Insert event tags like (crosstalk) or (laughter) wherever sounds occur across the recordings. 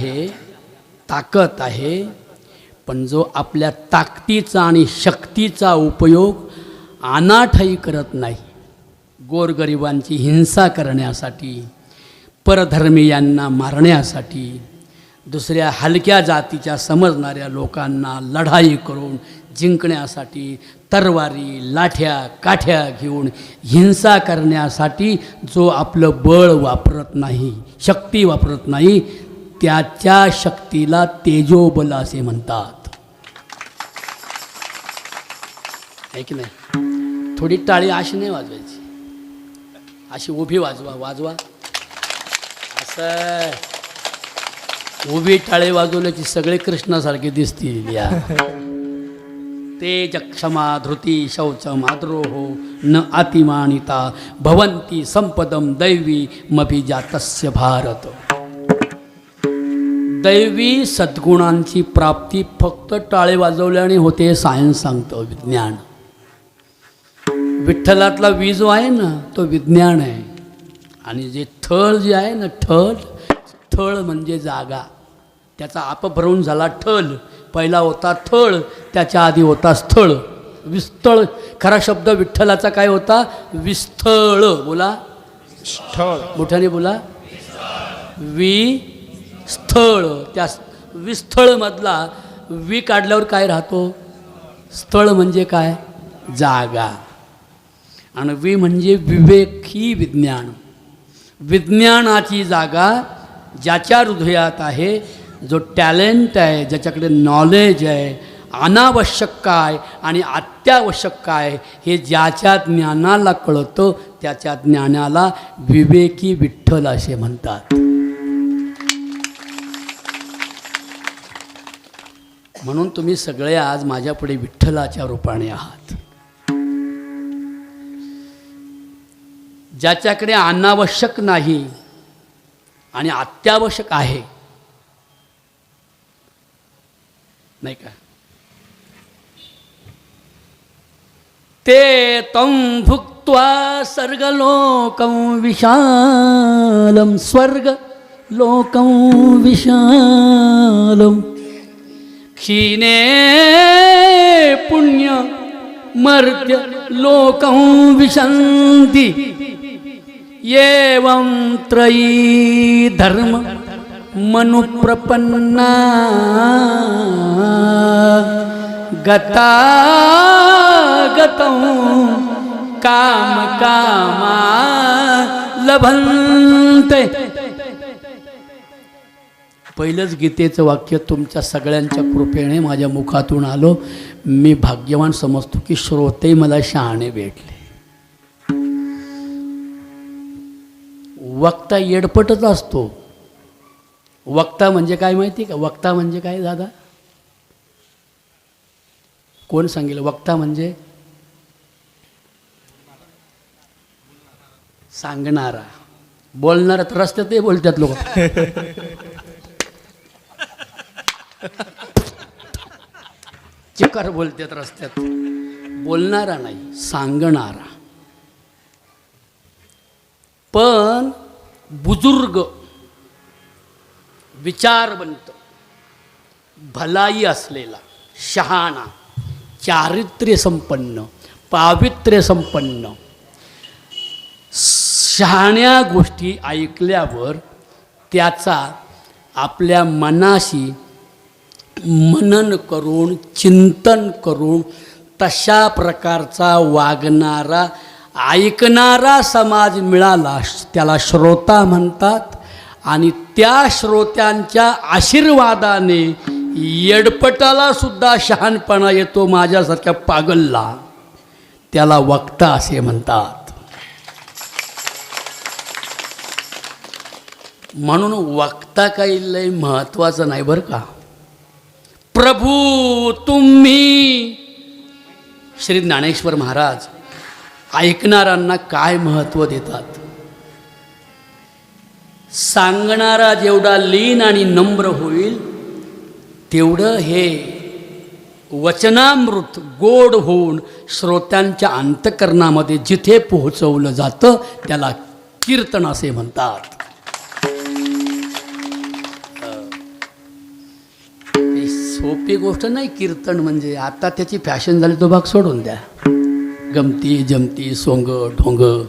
हे ताकद आहे पण जो आपल्या ताकदीचा आणि शक्तीचा उपयोग अनाठाई करत नाही गोरगरिबांची हिंसा करण्यासाठी परधर्मीयांना मारण्यासाठी दुसऱ्या हलक्या जातीच्या समजणाऱ्या लोकांना लढाई करून जिंकण्यासाठी तरवारी लाठ्या काठ्या घेऊन हिंसा करण्यासाठी जो आपलं बळ वापरत नाही शक्ती वापरत नाही त्याच्या शक्तीला तेजोबल असे म्हणतात. आहे की नाही? थोडी टाळी अशी नाही वाजवायची. अशी उभी वाजवा वाजवा. असं. उभी टाळी वाजवल्याची सगळे कृष्णासारखे दिसतील या. तेज क्षमा धृती शौच माद्रोहो न अतिमानिता भवंती संपदम दैवी मभिजातस्य भारत. दैवी सद्गुणांची प्राप्ती फक्त टाळे वाजवल्याने होते सायन्स सांगतं विज्ञान. विठ्ठलातला वीज जो आहे ना तो विज्ञान आहे. आणि जे थळ जे आहे ना ठळ थळ म्हणजे जागा. त्याचा अपभ्रंश झाला ठल. पहिला होता थळ त्याच्या आधी होता स्थळ. विस्थळ खरा शब्द विठ्ठलाचा काय होता? विस्थळ. बोला. स्थळ. मोठ्याने बोला. वि स्थळ त्या विस्थळमधला वि काढल्यावर काय राहतो? स्थळ म्हणजे काय? जागा. आणि वि म्हणजे विवेकी विज्ञान. विज्ञानाची जागा ज्याच्या हृदयात आहे जो टॅलेंट आहे ज्याच्याकडे नॉलेज आहे अनावश्यक काय आणि अत्यावश्यक काय हे ज्याच्या ज्ञानाला कळतं त्याच्या ज्ञानाला विवेकी विठ्ठल असे म्हणतात. म्हणून तुम्ही सगळे आज माझ्यापुढे विठ्ठलाच्या रूपाने आहात. ज्याच्याकडे अनावश्यक नाही आणि अत्यावश्यक आहे. नाही का? ते तं भुक्त्वा स्वर्गलोकं विशालं स्वर्ग लोकं विशालं क्षीणे पुण्य मर्त्य लोकं विशन्ति। एवं त्रयी धर्म मनुप्रपन्ना। गता गतं काम कामा लभन्ते। पहिलंच गीतेचं वाक्य तुमच्या सगळ्यांच्या कृपेने माझ्या मुखातून आलो. मी भाग्यवान समजतो की श्रोते मला शहाणे भेटले. वक्ता येडपटच असतो. वक्ता म्हणजे काय माहिती का? वक्ता म्हणजे काय दादा? कोण सांगेल? वक्ता म्हणजे सांगणारा. बोलणारा तर रस्त्यातही बोलतात लोक. (laughs) (laughs) चिकार बोलतात रस्त्यात. बोलणारा नाही सांगणारा. पण बुजुर्ग विचारवंत भलाई असलेला शहाणा चारित्र्य संपन्न पावित्र्य संपन्न. शहाण्या गोष्टी ऐकल्यावर त्याचा आपल्या मनाशी मनन करून चिंतन करून तशा प्रकारचा वागणारा ऐकणारा समाज मिळाला त्याला श्रोता म्हणतात. आणि त्या श्रोत्यांच्या आशीर्वादाने येडपटाला सुद्धा शहाणपणा येतो माझ्यासारख्या पागलला. त्याला वक्ता असे म्हणतात. म्हणून वक्ता काही लय महत्त्वाचं नाही बरं का? प्रभू तुम्ही. श्री ज्ञानेश्वर महाराज ऐकणाऱ्यांना काय महत्त्व देतात? सांगणारा जेवढा लीन आणि नम्र होईल तेवढं हे वचनामृत गोड होऊन श्रोत्यांच्या अंतकरणामध्ये जिथे पोहोचवलं जातं त्याला कीर्तन असे म्हणतात. सोपी गोष्ट नाही कीर्तन म्हणजे. आता त्याची फॅशन झाली तो भाग सोडून द्या. गमती जमती सोंग ढोंग.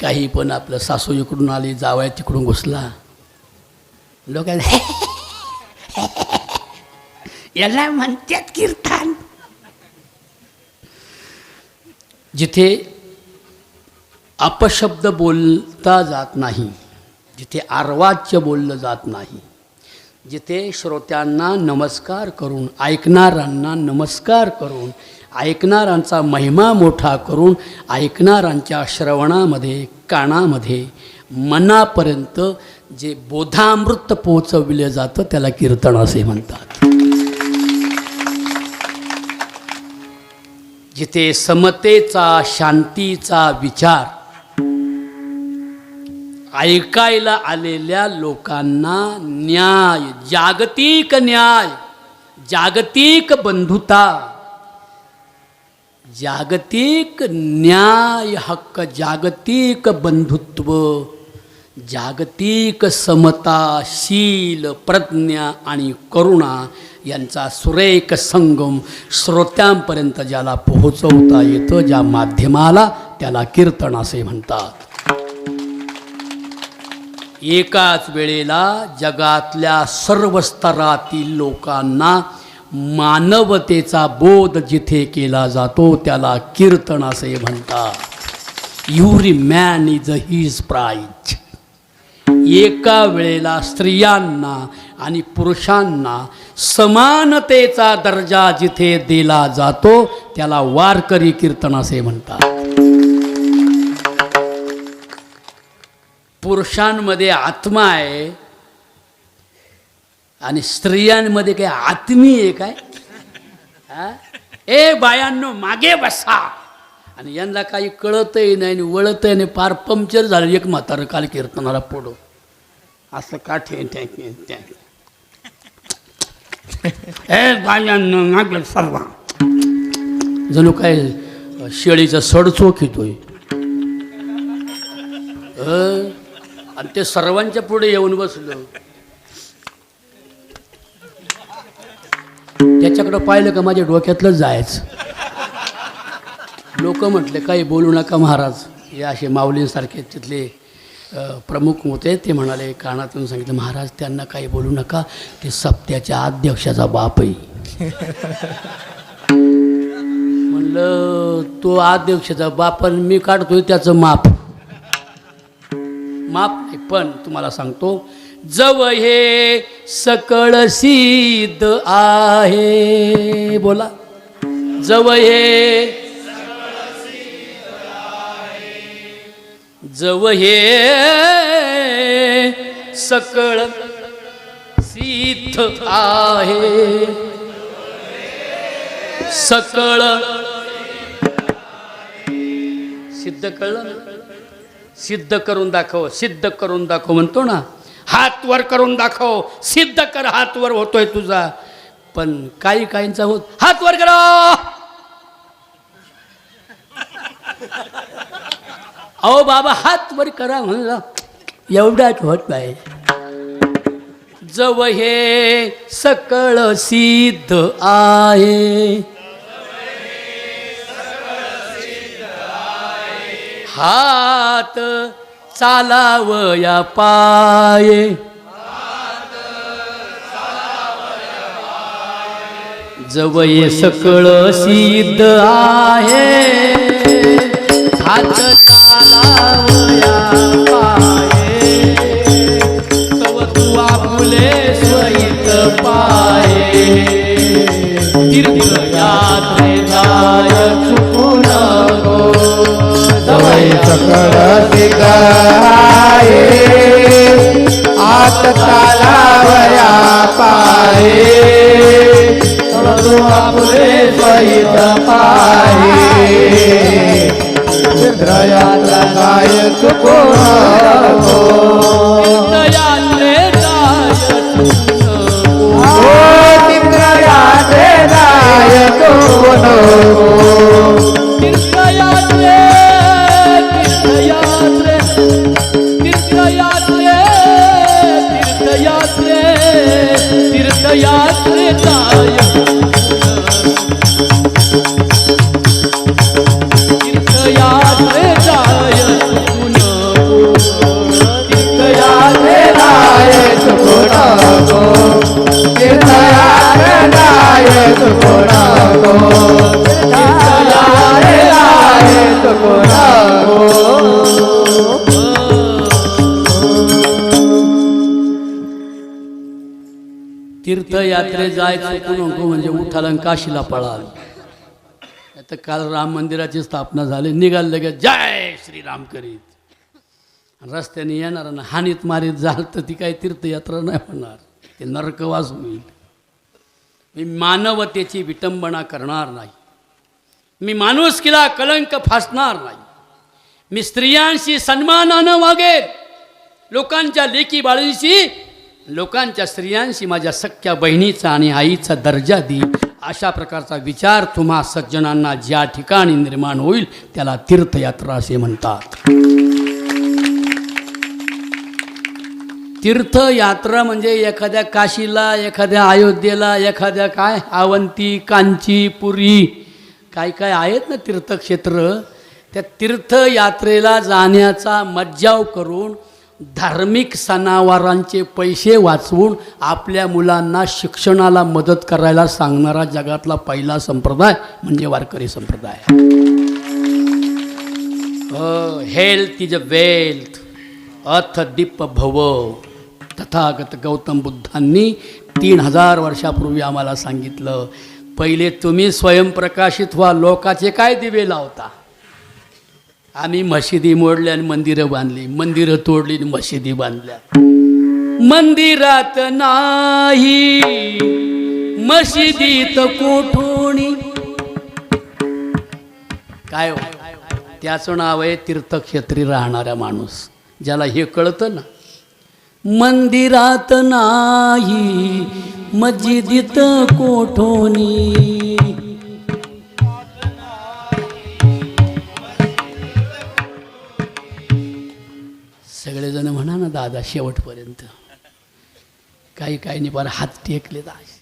काही पण आपलं सासू इकडून आली जावाय तिकडून घुसला. लोक (laughs) याला म्हणतात कीर्तन. जिथे अपशब्द बोलता जात नाही जिथे आर्वाच्य बोललं जात नाही जिथे श्रोत्यांना नमस्कार करून ऐकणाऱ्यांना नमस्कार करून ऐकणाऱ्यांचा महिमा मोठा करून ऐकणाऱ्यांच्या श्रवणामध्ये कानामध्ये मनापर्यंत जे बोधामृत पोचविलं जातं त्याला कीर्तन असे म्हणतात. जिथे समतेचा शांतीचा विचार ऐकायला आलेल्या लोकांना न्याय जागतिक न्याय जागतिक बंधुता जागतिक न्याय हक्क जागतिक बंधुत्व जागतिक समताशील प्रज्ञा आणि करुणा यांचा सुरेख संगम श्रोत्यांपर्यंत ज्याला पोहोचवता येतं ज्या माध्यमाला त्याला कीर्तन असे म्हणतात. एकाच वेळेला जगातल्या सर्व स्तरातील लोकांना मानवतेचा बोध जिथे केला जातो त्याला कीर्तन असे म्हणतात. Yuri man is a his prize एका वेळेला स्त्रियांना आणि पुरुषांना समानतेचा दर्जा जिथे दिला जातो त्याला वारकरी कीर्तन असे म्हणतात. पुरुषांमध्ये आत्मा आहे आणि स्त्रियांमध्ये काय आत्मी आहे काय? हा? ए बायांनो मागे बसा. आणि यांना काही कळतही नाही आणि वळतही नाही. फार पंक्चर झालं. एक म्हातारं काल कीर्तनाला पोडो असं का ठे ए बायांनो मागे सर्व. जणू काय शेळीचा सडचोक येतोय. अ, आणि ते सर्वांच्या पुढे येऊन बसलं. त्याच्याकडं पाहिलं का माझ्या डोक्यातलं जायचं. लोक म्हटले काही बोलू नका महाराज. हे असे माऊलींसारखे तिथले प्रमुख होते. ते म्हणाले कानातून सांगितलं महाराज त्यांना काही बोलू नका. ते सप्त्याच्या अध्यक्षाचा बाप आहे म्हणलं तो अध्यक्षाचा बाप आणि मी काढतोय त्याचं माप. पण तुम्हाला सांगतो जव हे सकळ सिद्ध आहे. बोला. जव हे जव हे सकळ सिद्ध आहे. सकळ सिद्ध कळलं ना? सिद्ध करून दाखव सिद्ध करून दाखव म्हणतो ना हात वर करून दाखव सिद्ध कर हात वर होतोय तुझा. पण काही काहींचा होत हात वर करा. अहो बाबा हात वर करा म्हणला एवढाच होत नाही. जव हे सकळ सिद्ध आहे. हात चालावया पाये. जवये सकळ सिद्ध आहे. हात चाला सकळ सिगाये आत तालावया पाये तळू आपले सहित पाये चित्रयात्रा गायक कोणा? तीर्थयात्रे जायचं चुकू नको म्हणजे उठाला आणि काशीला पळाल. आता काल राम मंदिराची स्थापना झाली निघाल लगेच जय श्रीराम करीत. रस्त्याने येणार ना हानीत मारीत जाल तर ती काही तीर्थयात्रा नाही होणार. ते नरकवास होईल मी मानवतेची विटंबना करणार नाही. मी माणुसकीला कलंक फासणार नाही. मी स्त्रियांशी सन्मानानं वागेल लोकांच्या लेकी बाळीशी लोकांच्या स्त्रियांशी माझ्या सख्या बहिणीचा आणि आईचा दर्जा देईल अशा प्रकारचा विचार तुम्हा सज्जनांना ज्या ठिकाणी निर्माण होईल त्याला तीर्थयात्रा असे म्हणतात. तीर्थयात्रा म्हणजे एखाद्या काशीला एखाद्या अयोध्येला एखाद्या काय अवंती कांची पुरी काय काय आहेत ना तीर्थक्षेत्र त्या तीर्थयात्रेला जाण्याचा मज्जाव करून धार्मिक सणावारांचे पैसे वाचवून आपल्या मुलांना शिक्षणाला मदत करायला सांगणारा जगातला पहिला संप्रदाय म्हणजे वारकरी संप्रदाय. हेल्थ इज अ वेल्थ अथ दीप भव. तथागत गौतम बुद्धांनी तीन हजार वर्षापूर्वी आम्हाला सांगितलं पहिले तुम्ही स्वयंप्रकाशित व्हा लोकाचे काय दिवे लावता? आम्ही मशिदी मोडल्या आणि मंदिरं बांधली. मंदिरं तोडली आणि मशिदी बांधल्या. मंदिरात नाही. मशिदीत कोठोणी काय हो? त्याचं नाव आहे तीर्थक्षेत्री राहणारा माणूस. ज्याला हे कळतं ना मंदिरात नाही मस्जिदीत कोठोणी दादा शेवटपर्यंत. काही काही नाही हात टेकले